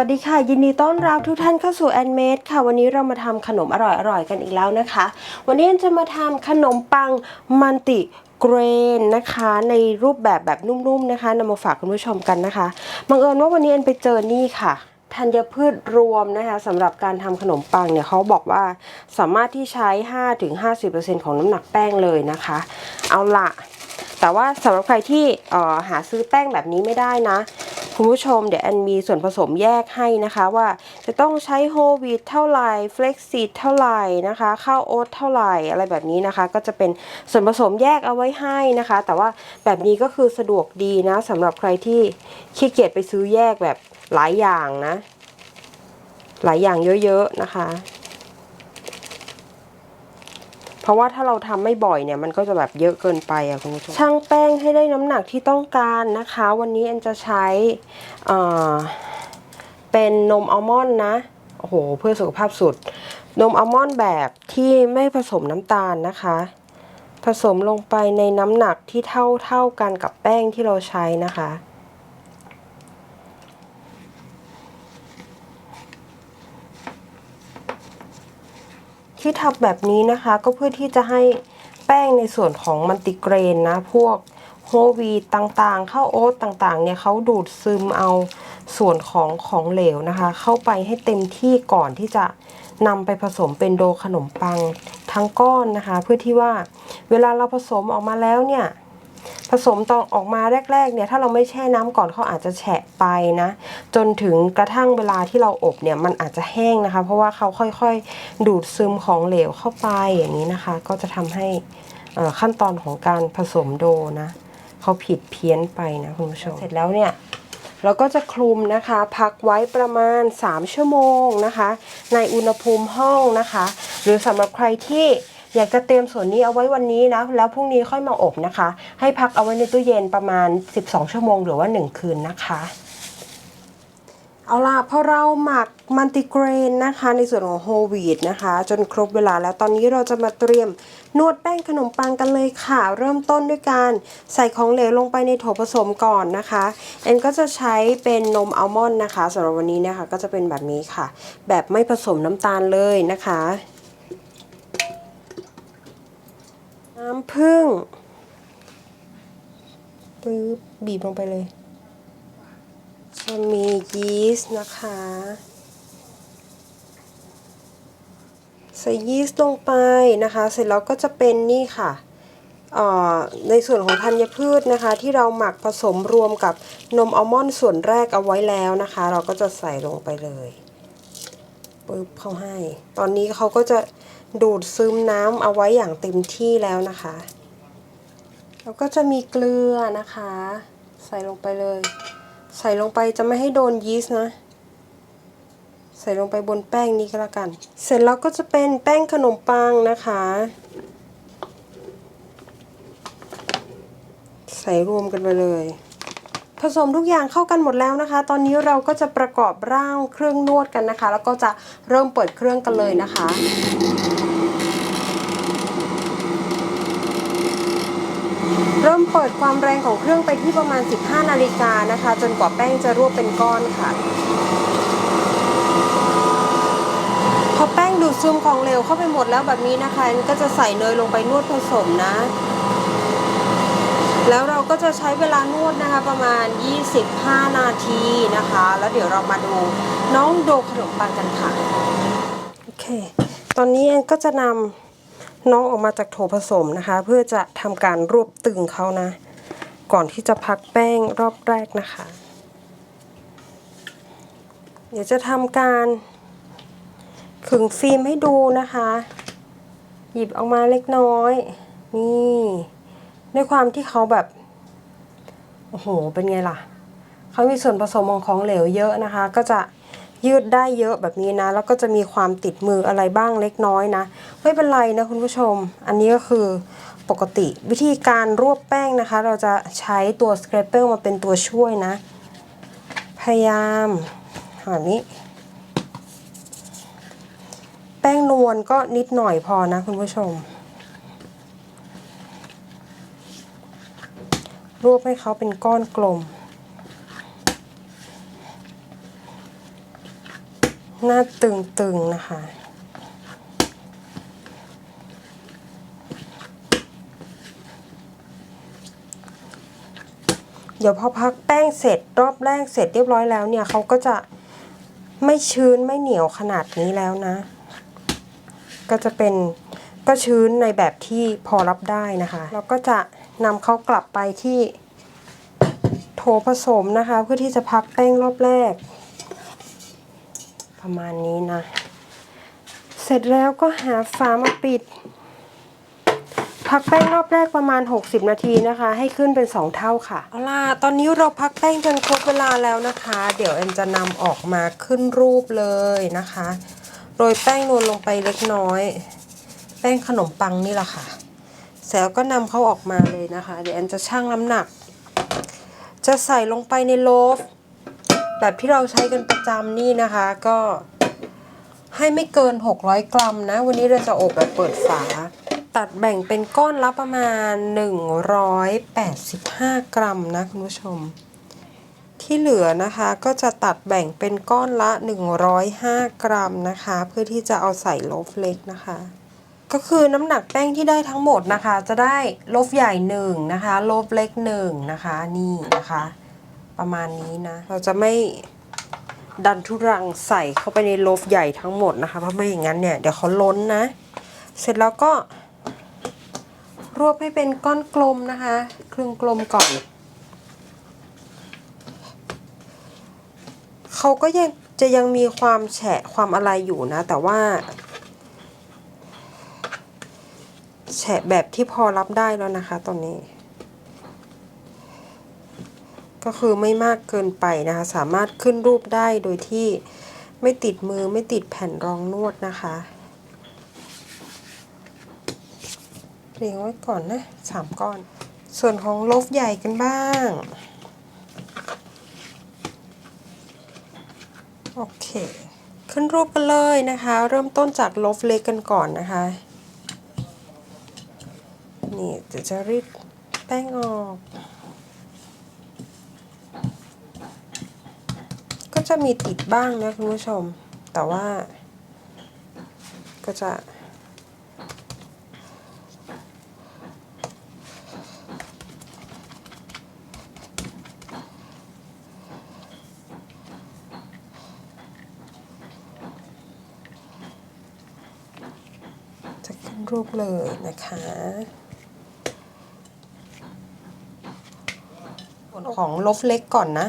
วัสดีค่ะ ยินดีต้อนรับทุกท่านเข้าสู่แอนเมดค่ะ วันนี้เรามาทำขนมอร่อยๆกันอีกแล้วนะคะ วันนี้จะมาทำขนมปังมันติเกรนนะคะในรูปแบบแบบนุ่มๆนะคะนำมาฝากคุณผู้ชมกันนะคะบังเอิญว่าวันนี้แอนไปเจอนี่ค่ะธัญพืชรวมนะคะสำหรับการทำขนมปังเนี่ยเขาบอกว่าสามารถที่ใช้ 5-50%ของน้ำหนักแป้งเลยนะคะ เอาละแต่ว่าสำหรับใครที่ออหาซื้อแป้งแบบนี้ไม่ได้นะ คุณผู้ชมเดี๋ยวแอนมีส่วนผสมแยกให้นะคะว่าจะต้องใช้โฮวีตเท่าไหร่เฟล็กซีดเท่าไหร่นะคะข้าวโอ๊ตเท่าไหร่อะไรแบบนี้นะคะ ก็จะเป็นส่วนผสมแยกเอาไว้ให้นะคะ แต่ว่าแบบนี้ก็คือสะดวกดีนะสำหรับใครที่ขี้เกียจไปซื้อแยกแบบหลายอย่างนะ หลายอย่างเยอะๆนะคะ เพราะว่าถ้าเราทำไม่บ่อยเนี่ยมันก็จะแบบเยอะเกินไปอะคุณผู้ชมช่างแป้งให้ได้น้ำหนักที่ต้องการนะคะ วันนี้แอนจะใช้เป็นนมอัลมอนด์นะโอ้โหเพื่อสุขภาพสุด นมอัลมอนด์แบบที่ไม่ผสมน้ำตาลนะคะ ผสมลงไปในน้ำหนักที่เท่าเท่ากันกับแป้งที่เราใช้นะคะ ที่ทำแบบนี้นะคะก็เพื่อที่จะให้แป้งในส่วนของมันติเกรนนะ พวกโฮวีตต่างๆ ข้าวโอ๊ตต่างๆ เนี่ยเขาดูดซึมเอาส่วนของของเหลวนะคะ เข้าไปให้เต็มที่ก่อนที่จะนำไปผสมเป็นโดขนมปังทั้งก้อนนะคะ เพื่อที่ว่าเวลาเราผสมออกมาแล้วเนี่ย ผสมตอนออกมาแรกๆเนี่ยถ้าเราไม่แช่น้ำก่อนเขาอาจจะแฉะไปนะ จนถึงกระทั่งเวลาที่เราอบเนี่ยมันอาจจะแห้งนะคะ เพราะว่าเขาค่อยๆ ดูดซึมของเหลวเข้าไปอย่างนี้นะคะ ก็จะทำให้ขั้นตอนของการผสมโดนะเขาผิดเพี้ยนไปนะคุณผู้ชมเสร็จแล้วเนี่ยเราก็จะคลุมนะคะ พักไว้ประมาณ 3 ชั่วโมงนะคะ ในอุณหภูมิห้องนะคะ หรือสำหรับใครที่ อยากจะเตรียมส่วนนี้เอาไว้วันนี้นะ แล้วพรุ่งนี้ค่อยมาอบนะคะ ให้พักเอาไว้ในตู้เย็นประมาณ 12 ชั่วโมงหรือว่า 1 คืนนะคะเอาล่ะพอเราหมักมัลติเกรนนะคะ ในส่วนของโฮวีตนะคะ จนครบเวลาแล้วตอนนี้เราจะมาเตรียมนวดแป้งขนมปังกันเลยค่ะ เริ่มต้นด้วยการใส่ของเหลวลงไปในโถผสมก่อนนะคะเอ็นก็จะใช้เป็นนมอัลมอนด์นะคะสำหรับวันนี้นะคะก็จะเป็นแบบนี้ค่ะ แบบไม่ผสมน้ำตาลเลยนะคะ น้ำผึ้งปึ๊บบีบลงไปเลยจะมียีสต์นะคะใส่ยีสต์ลงไปนะคะ เสร็จแล้วก็จะเป็นนี่ค่ะอ่อในส่วนของธัญพืชนะคะ ที่เราหมักผสมรวมกับนมอัลมอนด์ส่วนแรกเอาไว้แล้วนะคะ เราก็จะใส่ลงไปเลยปึ๊บเข้าให้ ตอนนี้เขาก็จะ ดูดซึมน้ำเอาไว้อย่างเต็มที่แล้วนะคะ แล้วก็จะมีเกลือนะคะ ใส่ลงไปเลย ใส่ลงไปจะไม่ให้โดนยีสต์นะ ใส่ลงไปบนแป้งนี้ก็แล้วกัน เสร็จแล้วก็จะเป็นแป้งขนมปังนะคะ ใส่รวมกันไปเลย ผสมทุกอย่างเข้ากันหมดแล้วนะคะ ตอนนี้เราก็จะประกอบร่างเครื่องนวดกันนะคะ แล้วก็จะเริ่มเปิดเครื่องกันเลยนะคะเริ่มเปิดความแรงของเครื่องไปที่ประมาณ 15 นาฬิกานะคะ จนกว่าแป้งจะรวบเป็นก้อนค่ะ พอแป้งดูดซึมของเหลวเข้าไปหมดแล้วแบบนี้นะคะก็จะใส่เนยลงไปนวดผสมนะ แล้วเราก็จะใช้เวลานวดนะคะประมาณ 25 นาทีนะคะ แล้วเดี๋ยวเรามาดูน้องโดขนมปังกันค่ะ โอเค ตอนนี้แอนก็จะนำน้องออกมาจากโถผสมนะคะ เพื่อจะทำการรวบตึงเขานะ ก่อนที่จะพักแป้งรอบแรกนะคะ เดี๋ยวจะทำการขึงฟิล์มให้ดูนะคะ หยิบออกมาเล็กน้อย นี่ ด้วยความที่เขาแบบ โอ้โห เป็นไงล่ะ เขามีส่วนผสมของของเหลวเยอะนะคะ ก็จะยืดได้เยอะแบบนี้นะ แล้วก็จะมีความติดมืออะไรบ้างเล็กน้อยนะ ไม่เป็นไรนะคุณผู้ชม อันนี้ก็คือปกติวิธีการรวบแป้งนะคะ เราจะใช้ตัวสครปเปอร์มาเป็นตัวช่วยนะ พยายามแบบนี้ แป้งนวลก็นิดหน่อยพอนะคุณผู้ชม รวบให้เขาเป็นก้อนกลม หน้าตึงๆนะคะเดี๋ยวพอพักแป้งเสร็จรอบแรกเสร็จเรียบร้อยแล้วเนี่ยเขาก็จะไม่ชื้นไม่เหนียวขนาดนี้แล้วนะ ก็จะเป็นก็ชื้นในแบบที่พอรับได้นะคะแล้วก็จะ นำเขากลับไปที่โถผสมนะคะ เพื่อที่จะพักแป้งรอบแรก ประมาณนี้นะ เสร็จแล้วก็หาฝามาปิด พักแป้งรอบแรกประมาณ 60 นาทีนะคะ ให้ขึ้นเป็น 2 เท่าค่ะเอาล่ะตอนนี้เราพักแป้งจนครบเวลาแล้วนะคะ เดี๋ยวเอ็นจะนำออกมาขึ้นรูปเลยนะคะโรยแป้งนวลลงไปเล็กน้อย แป้งขนมปังนี่แหละค่ะ เสร็จแล้วก็นำเขาออกมาเลยนะคะ เดี๋ยวแอนจะชั่งน้ำหนัก จะใส่ลงไปในโลฟแบบที่เราใช้กันประจำนี่นะคะก็ให้ไม่เกิน 600 กรัมนะ วันนี้เราจะอบแบบเปิดฝา ตัดแบ่งเป็นก้อนละประมาณ 185 กรัมนะคุณผู้ชม ที่เหลือนะคะก็จะตัดแบ่งเป็นก้อนละ 105 กรัมนะคะ เพื่อที่จะเอาใส่โลฟเล็กนะคะ ก็คือน้ำหนักแป้งที่ได้ทั้งหมดนะคะ จะได้ลฟใหญ่หนึ่งนะคะลฟเล็กหนึ่งนะคะ นี่นะคะ ประมาณนี้นะ เราจะไม่ดันทุรังใส่เข้าไปในลฟใหญ่ทั้งหมดนะคะ เพราะไม่อย่างนั้นเนี่ยเดี๋ยวเขาล้นนะ เสร็จแล้วก็รวบให้เป็นก้อนกลมนะคะ ครึ่งกลมก่อนเขาก็ยังจะยังมีความแฉะความอะไรอยู่นะ แต่ว่า แฉะแบบที่พอรับได้แล้วนะคะตอนนี้ ก็คือไม่มากเกินไปนะคะ สามารถขึ้นรูปได้โดยที่ไม่ติดมือไม่ติดแผ่นรองนวดนะคะเรียงไว้ก่อนนะสามก้อน ส่วนของโลฟใหญ่กันบ้าง โอเค ขึ้นรูปกันเลยนะคะ เริ่มต้นจากโลฟเล็กกันก่อนนะคะ นี่เดี๋ยวจะรีดแป้งออก ก็จะมีติดบ้างนะคุณผู้ชม แต่ว่า ก็จะ จะขึ้นรูปเลยนะคะผล ของลบเล็กก่อนนะ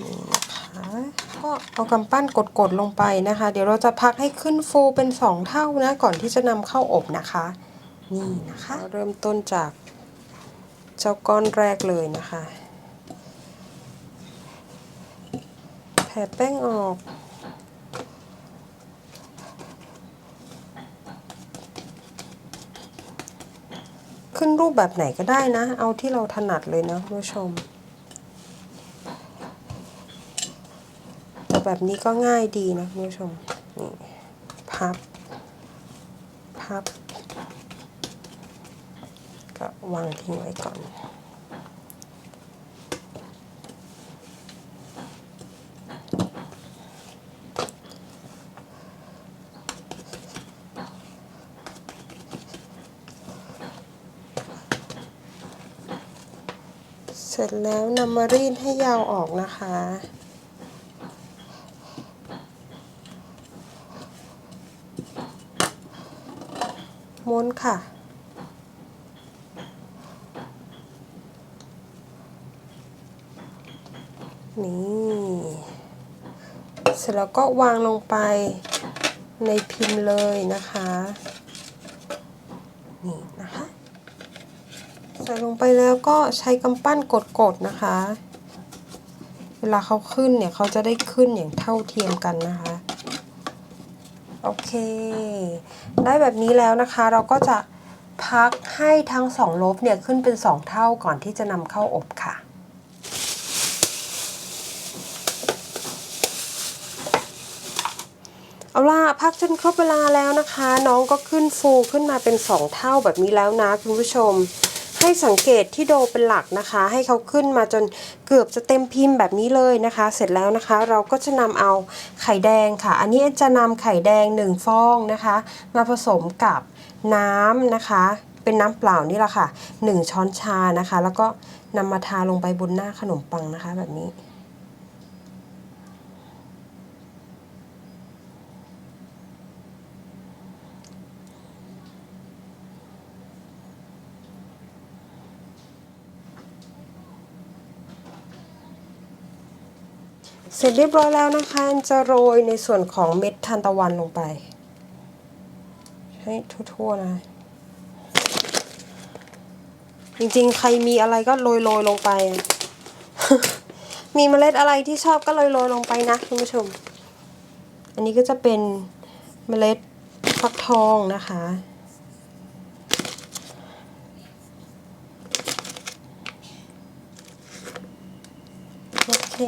นี่นะคะก็เอากำปั้นกดๆลงไปนะคะ เดี๋ยวเราจะพักให้ขึ้นฟูเป็นสองเท่านะ ก่อนที่จะนำเข้าอบนะคะ นี่นะคะ เริ่มต้นจากเจ้าก้อนแรกเลยนะคะ ผ่แป้งออกขึ้นรูปแบบไหนก็ได้นะ เอาที่เราถนัดเลยนะคุณผู้ชม แต่แบบนี้ก็ง่ายดีนะคุณผู้ชม นี่พับ พับ ก็วางทิ้งไว้ก่อน ร็จแล้วนำมารีดให้ยาวออกนะคะ ม้วนค่ะ นี่ เสร็จแล้วก็วางลงไปในพิมพ์เลยนะคะ นี่นะคะ ใส่ลงไปแล้วก็ใช้กำปั้นกดๆนะคะ เวลาเขาขึ้นเนี่ยเขาจะได้ขึ้นอย่างเท่าเทียมกันนะคะ โอเค ได้แบบนี้แล้วนะคะเราก็จะพักให้ทั้งสองลบเนี่ยขึ้นเป็นสองเท่าก่อนที่จะนำเข้าอบค่ะเอาล่ะพักจนครบเวลาแล้วนะคะ น้องก็ขึ้นฟูขึ้นมาเป็น2เท่าแบบนี้แล้วนะคุณผู้ชม ให้สังเกตที่โดเป็นหลักนะคะ ให้เขาขึ้นมาจนเกือบจะเต็มพิมพ์แบบนี้เลยนะคะ เสร็จแล้วนะคะ เราก็จะนำเอาไข่แดงค่ะ อันนี้จะนำไข่แดง 1 ฟองนะคะ มาผสมกับน้ำนะคะ เป็นน้ำเปล่านี่แหละค่ะ 1 ช้อนชานะคะ แล้วก็นำมาทาลงไปบนหน้าขนมปังนะคะ แบบนี้ เสร็จเรียบร้อยแล้วนะคะจะโรยในส่วนของเม็ดทานตะวันลงไป ให้ทั่วๆนะจริงๆ ใครมีอะไรก็โรยโรยลงไป มีเมล็ดอะไรที่ชอบก็โรยโรยลงไปนะคุณผู้ชม อันนี้ก็จะเป็นเมล็ดฟักทองนะคะ โอเค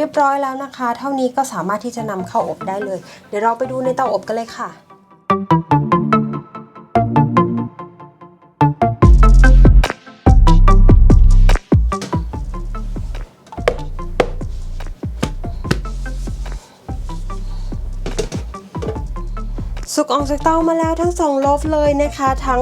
รียบร้อยแล้วนะคะ เท่านี้ก็สามารถที่จะนำเข้าอบได้เลย เดี๋ยวเราไปดูในเตาอบกันเลยค่ะสุกออกจากเตามาแล้วทั้งสองโลฟเลยนะคะ ทั้ง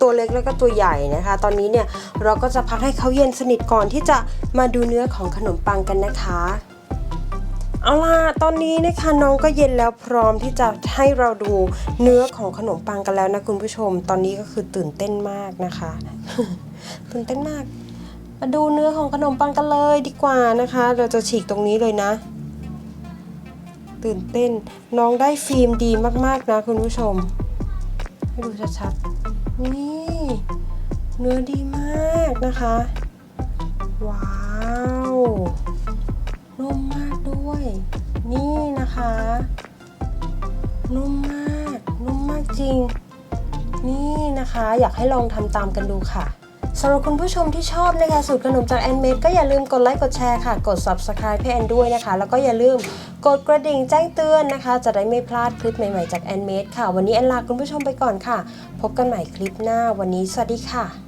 ตัวเล็กแล้วก็ตัวใหญ่นะคะ ตอนนี้เนี่ยเราก็จะพักให้เขาเย็นสนิทก่อนที่จะมาดูเนื้อของขนมปังกันนะคะ เอาล่ะ ตอนนี้นะคะน้องก็เย็นแล้วพร้อมที่จะให้เราดูเนื้อของขนมปังกันแล้วนะคุณผู้ชม ตอนนี้ก็คือตื่นเต้นมากนะคะ ตื่นเต้นมาก มาดูเนื้อของขนมปังกันเลยดีกว่านะคะ เราจะฉีกตรงนี้เลยนะ ตื่นเต้น น้องได้ฟิล์มดีมากๆนะคุณผู้ชม ให้ดูชัดๆ นี่เนื้อดีมากนะคะ ว้าว ด้วย นี่นะคะ นุ่มมาก นุ่มมากจริง นี่นะคะ อยากให้ลองทำตามกันดูค่ะสำหรับคุณผู้ชมที่ชอบนะคะสูตรขนมจากแอนเมดก็อย่าลืมกดไลค์กดแชร์ค่ะ กด subscribe ให้แอนด้วยนะคะ แล้วก็อย่าลืมกดกระดิ่งแจ้งเตือนนะคะ จะได้ไม่พลาดคลิปใหม่ๆจากแอนเมดค่ะ วันนี้แอนลาคุณผู้ชมไปก่อนค่ะ พบกันใหม่คลิปหน้าวันนี้สวัสดีค่ะ